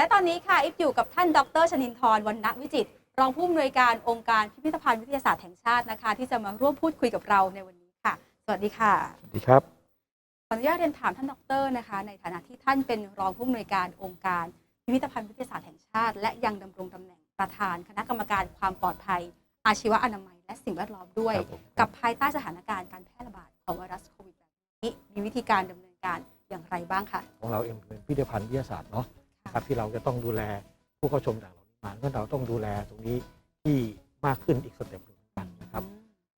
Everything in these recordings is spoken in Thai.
และตอนนี้ค่ะอิฟอยู่กับท่านดรชนินทร์วันณวิจิตรรองผู้อำนวยการองค์การพิพิธภัณฑ์วิทยาศาสตร์แห่งชาตินะคะ ที่จะมาร่วมพูดคุยกับเราในวันนี้ค่ะ สวัสดีค่ะสวัสดีครับขออนุญาตเรียนถามท่านดรนะคะ ในฐานะที่ท่านเป็นรองผู้อำนวยการองค์การพิพิธภัณฑ์วิทยาศาสตร์แห่งชาติ และยังดำรงตำแหน่งประธาน คณะกรรมการความปลอดภัย อาชีวอนามัย และสิ่งแวดล้อมด้วยครับผมกับภายใต้สถานการณ์การแพร่ระบาดของไวรัสโควิดแบบนี้มีวิธีการดำเนินการอย่างไรบ้างคะของเราเองเป็นพิพิธภัณฑ์วิทยาศาสตร์เนาะ นะครับที่เราจะต้องดูแลผู้เข้าชมต่างเหล่านี้มาก็เราต้องดูแลตรงนี้ที่มากขึ้นอีกสเต็ปหนึ่งเหมือนกันนะครับ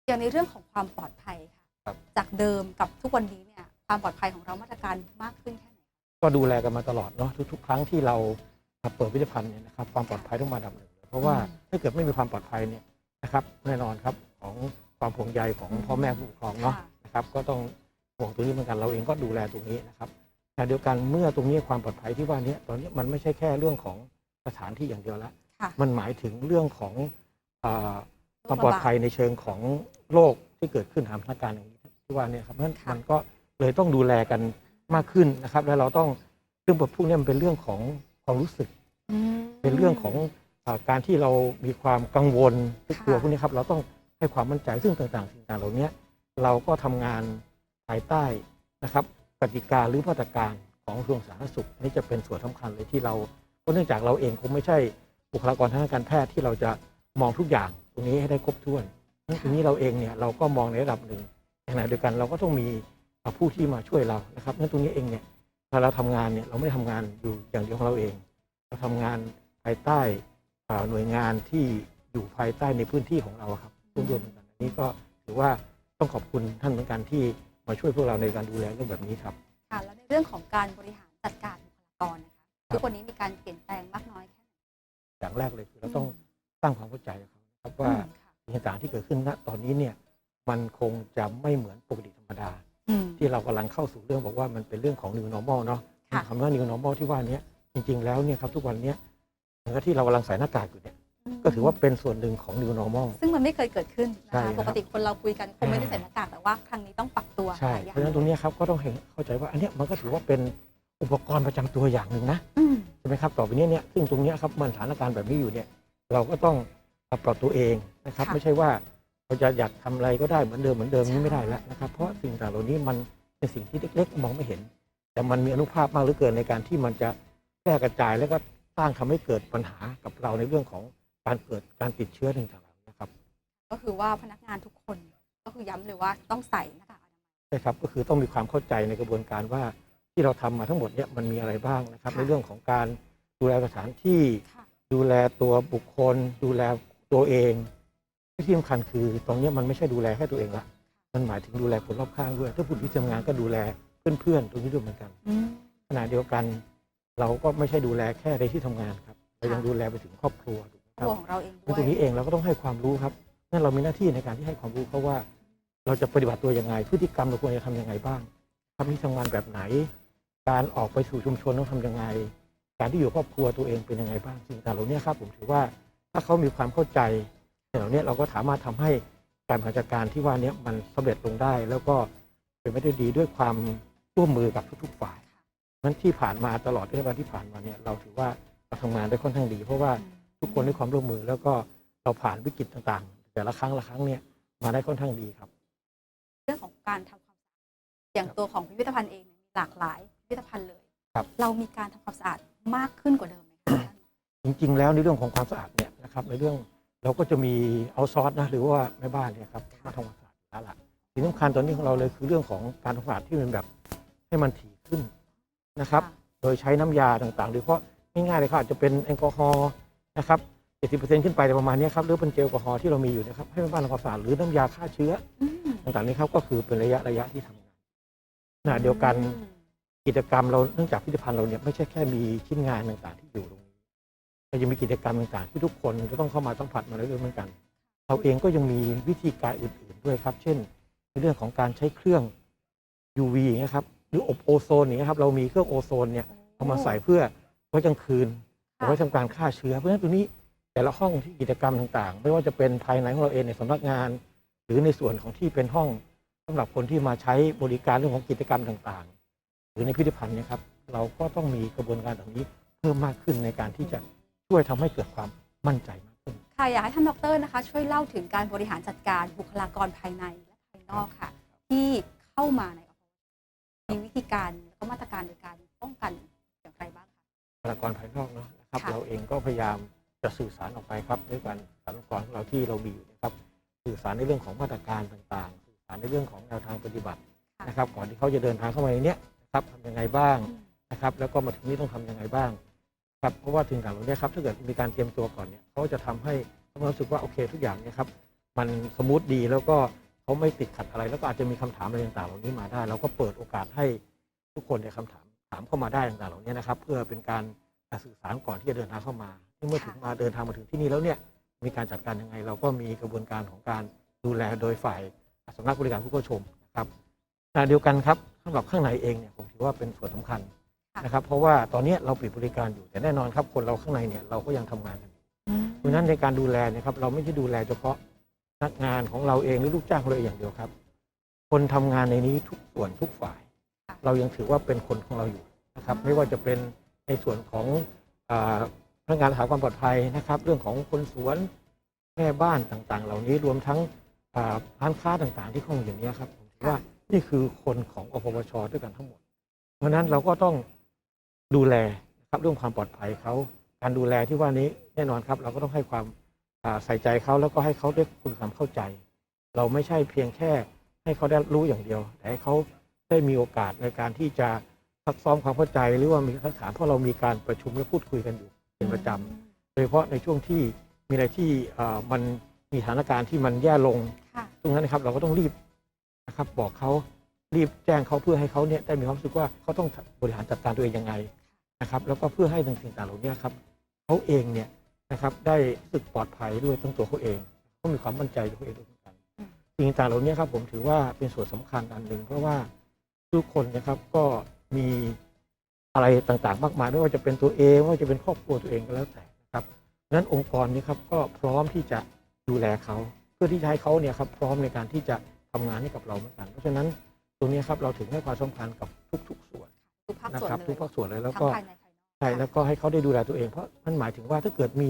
อย่างในเรื่องของความปลอดภัยค่ะครับจากเดิมกับทุกวันนี้เนี่ยความปลอดภัยของเรามาตรการมากขึ้นแค่ไหนก็ดูแลกันมาตลอดเนาะทุก ๆ ครั้งที่เราเปิดพิพิธภัณฑ์เนี่ยนะครับความปลอดภัยต้องมาอันดับหนึ่งเลยเพราะว่าถ้าเกิดไม่มีความปลอดภัยเนี่ยนะครับแน่นอนครับของความห่วงใยของพ่อแม่ผู้ปกครองเนาะค่ะนะครับก็ต้องห่วงตรงนี้เหมือนกันเราเองก็ดูแลตรงนี้นะครับ ขณะเดียวกันเมื่อตรงนี้ความปลอดภัยที่ว่านี้ตอนนี้มันไม่ใช่แค่เรื่องของสถานที่อย่างเดียวละ ค่ะ มันหมายถึงเรื่องของอาความปลอดภัยในเชิงของโรคที่เกิดขึ้นตามสถานการณ์อย่างนี้ที่ว่าเนี่ยครับเพราะฉะนั้นค่ะ มันก็เลยต้องดูแลกันมากขึ้นนะครับ แล้วเราต้องเรื่องพวกนี้มันเป็นเรื่องของความรู้สึก อืม เป็นเรื่องของอาการที่เรามีความกังวลทุกตัวค่ะ พวกนี้ครับ เราต้องให้ความมั่นใจซึ่งต่างๆสิ่งต่างๆเหล่านี้เราก็ทำงานภายใต้นะครับ กติกาหรือมาตรการของกระทรวงสาธารณสุขนี่จะเป็นส่วนสำคัญเลยที่เราก็เนื่องจากเราเองคงไม่ใช่บุคลากรทางการแพทย์ที่เราจะมองทุกอย่างตรงนี้ให้ได้ครบถ้วนทีนี้เราเองเนี่ยเราก็มองในระดับหนึ่งในขณะเดียวกันเราก็ต้องมีผู้ที่มาช่วยเรานะครับงั้นตรงนี้เองเนี่ยเวลาเราทำงานเนี่ยเราไม่ได้ทำงานอยู่อย่างเดียวของเราเอง เราทำงานภายใต้อ่าหน่วยงานที่อยู่ภายใต้ในพื้นที่ของเราอะครับร่วมรวมกันอันนี้ก็ถือว่าต้องขอบคุณท่านเหมือนกันที่ มาช่วยพวกเราในการดูแลเรื่องแบบนี้ครับค่ะแล้วในเรื่องของการบริหารจัดการบุคลากรนะคะทุกวันนี้มีการเปลี่ยนแปลงมากน้อยแค่ไหนอย่างแรกเลยคือเราต้องสร้างความเข้าใจกับเขานะครับว่าอืมค่ะสิ่งต่างๆที่เกิดขึ้นณตอนนี้เนี่ยมันคงจะไม่เหมือนปกติธรรมดาอืมที่เรากำลังเข้าสู่เรื่องบอกว่ามันเป็นเรื่องของ new normal เนาะค่ะคำว่า new normal ที่ว่าเนี้ยจริง ๆ แล้วเนี่ยครับทุกวันเนี้ยเหมือนกับที่เรากำลังใส่หน้ากากอยู่เนี่ย ก็ถือว่าเป็นส่วนหนึ่งของ new normal ซึ่งมันไม่เคยเกิดขึ้นนะใช่ครัคะบ ปกติคนเราคุยกันคงไม่ได้ใส่หน้ากากแต่ว่าครั้งนี้ต้องปรับตัวใช่ หลายอย่าเพราะฉะนั้นตรงเนี้ยครับก็ต้องเห็นเข้าใจว่าอันเนี้ยมันก็ถือว่าเป็นอุปกรณ์ประจำตัวอย่างหนึ่งนะอืม ใช่ไหมครับต่อไปเนี้ยเนี่ยซึ่งตรงเนี้ยครับมันสถานการณ์แบบนี้อยู่เนี่ยเราก็ต้องปรับตัวเองนะครับไม่ใช่ว่าเราจะอยากทำอะไรก็ได้เหมือนเดิมเหมือนเดิมนี่ไม่ได้แล้วนะครับเพราะสิ่งต่างเหล่านี้มันเป็นสิ่งที่เล็กๆ มองไม่เห็น แต่มันมีอนุภาพมากเหลือเกินในการที่มันจะแพร่กระจายแล้วก็สร้างทำให้เกิดปัญหากับเราในเรื่องของ การเกิดการติดเชื้อต่างๆนะครับ ก็คือว่าพนักงานทุกคนก็คือย้ำเลยว่าต้องใส่หน้ากากอนามัย ใช่ครับก็คือต้องมีความเข้าใจในกระบวนการว่าที่เราทำมาทั้งหมดเนี่ยมันมีอะไรบ้างนะครับ ค่ะ ในเรื่องของการดูแลสถานที่ ค่ะดูแลตัวบุคคล ดูแลตัวเองที่สำคัญคือตรงเนี้ยมันไม่ใช่ดูแลแค่ตัวเองละมันหมายถึงดูแลคนรอบข้างด้วย ถ้าพูดที่ทำงานก็ดูแลเพื่อนๆตรงนี้ด้วยเหมือนกัน อืม ขณะเดียวกันเราก็ไม่ใช่ดูแลแค่ในที่ทำงานครับเรายังค่ะดูแลไปถึงครอบครัวถูกไหมค ตัรับวของเราเองด้ในวยตรงนี้เองเราก็ต้องให้ความรู้ครับนั่นเรามีหน้าที่ในการที่ให้ความรู้เขาว่าเราจะปฏิบัติตัวยังไง พฤติกรรมเราควรจะทำยังไงบ้างทำที่ทำงานแบบไหน การออกไปสู่ชุมชนต้องทำยังไง การที่อยู่ครอบครัวตัวเองเป็นยังไงบ้างสิ่งต่างๆเหล่านี้ครับผมถือว่าถ้าเขามีความเข้าใจสิ่งเหล่านี้เราก็สามารถทำให้การบริหารจัดการที่ว่านี้มันสำเร็จลงได้ แล้วก็เป็นไปได้ดีด้วยความร่วมมือกับทุกๆฝ่ายนั้นที่ผ่านมาตลอดระยะเวลาที่ผ่านมาเนี่ยเราถือว่าเราทำงานได้ค่อนข้างดี เพราะว่า อืม ทุกคนด้วยความร่วมมือ แล้วก็เราผ่านวิกฤตต่างๆ แต่ละครั้งละครั้งเนี่ยมาได้ค่อนข้างดีครับ เรื่องของการทำความสะอาดอย่างตัวของพิพิธภัณฑ์เองเนี่ยมีหลากหลายพิพิธภัณฑ์เลย ครับ เรามีการทำความสะอาดมากขึ้นกว่าเดิมไหมคะท่านจริง ๆ แล้วในเรื่องของความสะอาดเนี่ยนะครับในเรื่องเราก็จะมีเอาซอสนะหรือว่าแม่บ้านเนี่ยครับมาทำความสะอาดอยู่แล้วล่ะสิ่งสำคัญตอนนี้ของเราเลยคือเรื่องของการทำความสะอาดที่มันแบบให้มันถี่ขึ้นนะครับ โดยใช้น้ำยาต่างๆโดยเฉพาะง่ายๆเลยครับอาจจะเป็นแอลกอฮอล์ นะครับ 70%ขึ้นไปแต่ประมาณเนี้ยครับหรือเป็นเจลแอลกอฮอล์ที่เรามีอยู่นะครับให้แม่บ้านทำความสะอาดหรือน้ำยาฆ่าเชื้ออืมต่างๆนี้ครับก็คือเป็นระยะระยะที่ทำงานขณะเดียวกันอืมกิจกรรมเราเนื่องจากพิพิธภัณฑ์เราเนี่ยไม่ใช่แค่มีชิ้นงานต่างๆที่อยู่ตรงนี้เรายังมีกิจกรรมต่างๆ ที่ทุกคนจะต้องเข้ามาสัมผัสมาเรื่อยๆเหมือนกัน เราเองก็ยังมีวิธีการอื่นๆด้วยครับ เช่น ในเรื่องของการใช้เครื่อง UV อย่างเงี้ยครับหรืออบโอโซนอย่างเงี้ยครับเรามีเครื่องโอโซนเนี่ยเอามาใส่เพื่อไว้กลางคืน เอาไว้ทำการฆ่าเชื้อ เพราะฉะนั้นตรงนี้แต่ละห้องที่กิจกรรมต่างๆ ไม่ว่าจะเป็นภายในของเราเองในสำนักงาน หรือในส่วนของที่เป็นห้องสำหรับคนที่มาใช้บริการเรื่องของกิจกรรมต่างๆ หรือในพิพิธภัณฑ์เนี่ยครับเราก็ต้องมีกระบวนการแบบนี้พิ่มมากขึ้นในการที่จะช่วยทำให้เกิดความมั่นใจมากขึ้น ค่ะอยากให้ท่านดรนะคะ ช่วยเล่าถึงการบริหารจัดการบุคลากรภายในและภายนอกค่ะ ที่เข้ามาในอพมีวิธีการและก็มาตรการในการ องก็พยายามจะสื่อสารออกไปครับด้วยการสารองค์กรของเราที่เรามีอยู่นะครับสื่อสารในเรื่องของมาตรการต่างๆ สื่อสารในเรื่องของแนวทางปฏิบัติค่ะนะครับ ก่อนที่เขาจะเดินทางเข้ามาในเนี้ยนะครับทำยังไงบ้างอืมนะครับ แล้วก็มาถึงนี้ต้องทำยังไงบ้างครับเพราะว่าถึงต่างเหล่านี้ครับถ้าเกิดมีการเตรียมตัวก่อนเนี่ยเขาจะทำให้เขารู้สึกว่าโอเคทุกอย่างเนี่ยครับมันสมูทดีแล้วก็เขาไม่ติดขัดอะไร แล้วก็อาจจะมีคำถามอะไรต่างๆเหล่านี้มาได้เราก็เปิดโอกาสให้ทุกคนเนี่ยคำถามถามเข้ามาได้ต่างๆเหล่านี้นะครับ เพื่อเป็นการ สื่อสารก่อนที่จะเดินทางเข้ามาเมื่อถึงมาเดินทางมาถึงที่นี่แล้วเนี่ยมีการจัดการยังไง เราก็มีกระบวนการของการดูแลโดยฝ่ายสำนักบริการผู้เข้าชมนะครับขณะเดียวกันครับสำหรับข้างในเองเนี่ยผมถือว่าเป็นส่วนสำคัญค่ะนะครับเพราะว่าตอนนี้เราปิดบริการอยู่แต่แน่นอนครับคนเราข้างในเนี่ยเราก็ยังทำงานกันอยู่เพราะฉะนั้นในการดูแลเนะครับเราไม่ใช่ดูแลเฉพาะพนักงานของเราเองหรือลูกจ้างของเราเองอย่างเดียวครับ คนทำงานในนี้ทุกส่วนทุกฝ่ายค่ะเรายังถือว่าเป็นคนของเราอยู่นะครับ ไม่ว่าจะเป็น ในส่วนของพนักงานรักษาความปลอดภัยนะครับ เรื่องของคนสวนแม่บ้านต่างๆ เหล่านี้รวมทั้งร้านค้าต่างๆ ที่เข้ามาอยู่เนี้ครับผมถือว่านี่คือคนของอพวชด้วยกันทั้งหมด เพราะนั้นเราก็ต้องดูแลนะครับเรื่องความปลอดภัยเขาการดูแลที่ว่านี้แน่นอนครับ เราก็ต้องให้ความใส่ใจเขาแล้วก็ให้เขาได้คุณความเข้าใจ เราไม่ใช่เพียงแค่ให้เขาได้รู้อย่างเดียว แต่ให้เขาได้มีโอกาสในการที่จะ ซักซ้อมความเข้าใจหรือว่ามีคำถามเพราะเรามีการประชุมและพูดคุยกันอยู่เป็นประจำโดยเฉพาะในช่วงที่มีอะไรที่อ่ามันมีสถานการณ์ที่มันแย่ลงค่ะตรงนั้นนะครับเราก็ต้องรีบนะครับบอกเขารีบแจ้งเขาเพื่อให้เขาเนี่ยได้มีความรู้สึกว่าเขาต้องบริหารจัดการตัวเองยังไงนะครับ แล้วก็เพื่อให้สิ่งต่างๆเหล่านี้ครับเขาเองเนี่ยนะครับได้รู้สึกปลอดภัยด้วยทั้งตัวเขาเองเขามีความมั่นใจในตัวเองด้วยเหมือนกันอืมสิ่งต่างๆเหล่านี้ครับผมถือว่าเป็นส่วนสำคัญอันหนึ่งเพราะว่าทุกคนนะครับก็ มีอะไรต่างๆ มากมาย ไม่ว่าจะเป็นตัวเองไม่ว่าจะเป็นครอบครัวตัวเองก็แล้วแต่นะครับดังนั้นองค์กรนี้ครับก็พร้อมที่จะดูแลเขา เพื่อที่จะให้เขาเนี่ยครับพร้อมในการที่จะทำงานให้กับเราเหมือนกัน เพราะฉะนั้นตรงนี้ครับเราถึงให้ความสำคัญกับทุก ๆ ส่วนทุกภาคนะส่วนครับเลยทุกภาคส่วนเลยแล้วทั้ก็งภายในภายนอกใช่แล้วก็ให้เขาได้ดูแลตัวเองเพราะมันหมายถึงว่าถ้าเกิดมี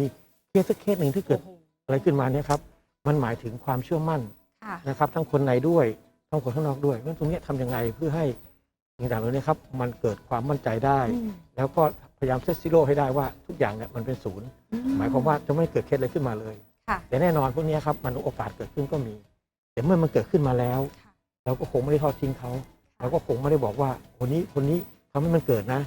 เคสสักเคสหนึ่งที่เกิดโอ้โหอะไรขึ้นมาเนี่ยครับมันหมายถึงความเชื่อมั่นค่ะนะครับ ทั้งคนในด้วยทั้งคนข้างนอกด้วยเพราะฉะนั้นตรงเนี้ยทำยังไงเพื่อให้สิ่ง ต่างๆเหล่านี้ครับมันเกิดความมั่นใจได้อืมแล้วก็พยายามเซตซิโร่ให้ได้ว่าทุกอย่างเนี่ยมันเป็นศูนย์ หมายความว่าจะไม่เกิดเคสอะไรขึ้นมาเลย ค่ะ แต่แน่นอนพวกเนี้ยครับมันโอกาสเกิดขึ้นก็มี แต่เมื่อมันเกิดขึ้นมาแล้วค่ะเราก็คงไม่ได้ทอดทิ้งเขาเราก็คงไม่ได้บอกว่าคนนี้คนนี้ทำให้มันเกิดนะ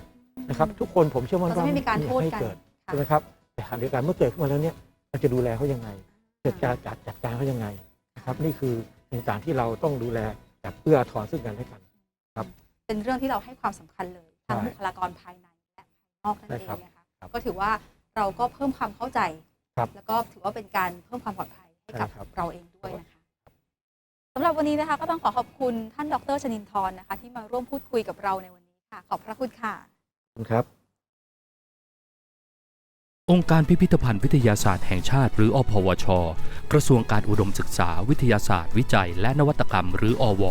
นะครับ ทุกคนผมเชื่อมั่นเราจะว่าไม่มีการโทษให้กันเกิดค่ะใช่ไหมครับแต่ขณะเดียวกันเมื่อเกิดขึ้นมาแล้วเนี่ยเราจะดูแลเขายังไงจะจัดจัดจัดการเขายังไงนะครับนี่คือสิ่งต่างที่เราต้องดูแลแบบเอื้ออาทอนซึ่งกันและกัน เป็นเรื่องที่เราให้ความสำคัญเลยทั้งใช่บุคลากรภายในและภายนอกนั่นใช่เองครับนะคะครับก็ถือว่าเราก็เพิ่มความเข้าใจครับแล้วก็ถือว่าเป็นการเพิ่มความปลอดภัยให้กับใช่ครับเราเองด้วยนะคะสำหรับวันนี้นะคะ ก็ต้องขอขอบคุณท่านดรชนินทร์นะคะ ที่มาร่วมพูดคุยกับเราในวันนี้ค่ะ ขอบพระคุณค่ะขอบคุณครับ องค์การพิพิธภัณฑ์วิทยาศาสตร์แห่งชาติ หรืออพวช กระทรวงการอุดมศึกษาวิทยาศาสตร์ วิจัย และนวัตกรรม หรืออว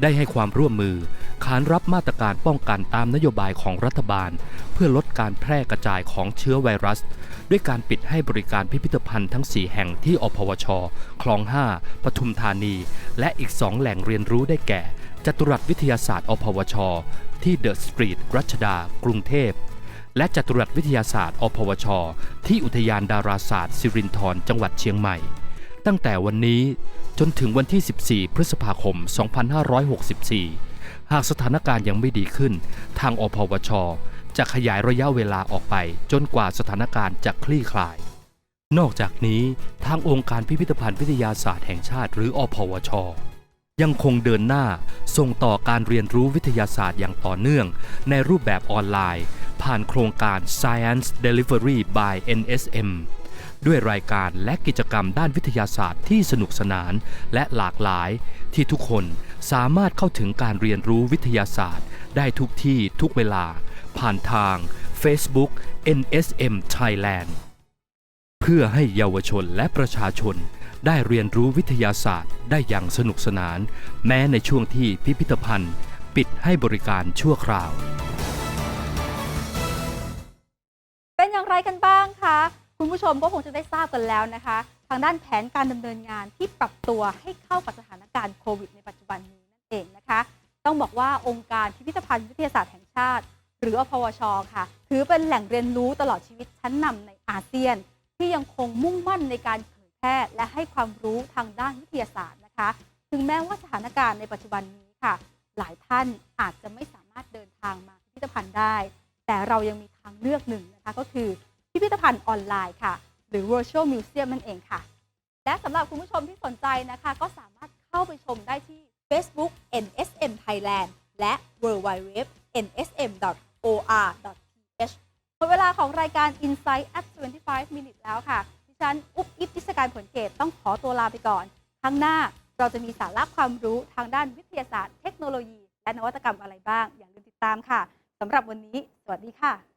ได้ให้ความร่วมมือ ขานรับมาตรการป้องกันตามนโยบายของรัฐบาล เพื่อลดการแพร่กระจายของเชื้อไวรัส ด้วยการปิดให้บริการพิพิธภัณฑ์ทั้ง 4 แห่งที่อพวช คลอง 5 ปทุมธานี และอีก 2 แหล่งเรียนรู้ได้แก่ จตุรัสวิทยาศาสตร์ อพวช ที่เดอะสตรีทรัชดา กรุงเทพและจตุรัสวิทยาศาสตร์ อพวช ที่อุทยานดาราศาสตร์ สิรินธรจังหวัดเชียงใหม่ ตั้งแต่วันนี้ จนถึงวันที่ 14 พฤษภาคม 2564 หากสถานการณ์ยังไม่ดีขึ้น ทางอพวช จะขยายระยะเวลาออกไป จนกว่าสถานการณ์จะคลี่คลาย นอกจากนี้ทางองค์การพิพิธภัณฑ์วิทยาศาสตร์แห่งชาติ หรืออพวช ยังคงเดินหน้าส่งต่อการเรียนรู้วิทยาศาสตร์อย่างต่อเนื่อง ในรูปแบบออนไลน์ ผ่านโครงการ Science Delivery by NSM ด้วยรายการและกิจกรรมด้านวิทยาศาสตร์ที่สนุกสนานและหลากหลาย ที่ทุกคนสามารถเข้าถึงการเรียนรู้วิทยาศาสตร์ ได้ทุกที่ทุกเวลา ผ่านทาง Facebook NSM Thailand เพื่อให้เยาวชนและประชาชน ได้เรียนรู้วิทยาศาสตร์ ได้อย่างสนุกสนาน แม้ในช่วงที่พิพิธภัณฑ์ ปิดให้บริการชั่วคราว เป็นอย่างไรกันบ้างคุุณผู้ชมก็คงจะได้ทราบกันแล้วนะคะ ทางด้านแผนการดำเนินงานที่ปรับตัวให้เข้ากับสถานการณ์โควิดในปัจจุบันนี้นั่นเองนะคะ ต้องบอกว่าองค์การพิพิธภัณฑ์วิทยาศาสตร์แห่งชาติ หรืออพวชค่ะ ถือเป็นแหล่งเรียนรู้ตลอดชีวิตชั้นนำในอาเซียน ที่ยังคงมุ่งมั่นในการเผยแพร่และให้ความรู้ทางด้านวิทยาศาสตร์นะคะ ถึงแม้ว่าสถานการณ์ในปัจจุบันนี้ค่ะ หลายท่านอาจจะไม่สามารถเดินทางมาพิพิธภัณฑ์ได้ แต่เรายังมีทางเลือกหนึ่งนะคะก็คือ พิพิธภัณฑ์ออนไลน์ค่ะ หรือ virtual museum นั่นเองค่ะ และสำหรับคุณผู้ชมที่สนใจนะคะ ก็สามารถเข้าไปชมได้ที่ Facebook NSM Thailand และ w w w nsm.or.th หมดเวลาของรายการ Insight at 25 minutes แล้วค่ะ ดิฉัน อุ๊บอิบทิศการผลเกตต้องขอตัวลาไปก่อนครั้งหน้าเราจะมีสาระความรู้ทางด้านวิทยาศาสตร์ เทคโนโลยี และนวัตกรรมอะไรบ้าง อย่าลืมติดตามค่ะสำหรับวันนี้ สวัสดีค่ะ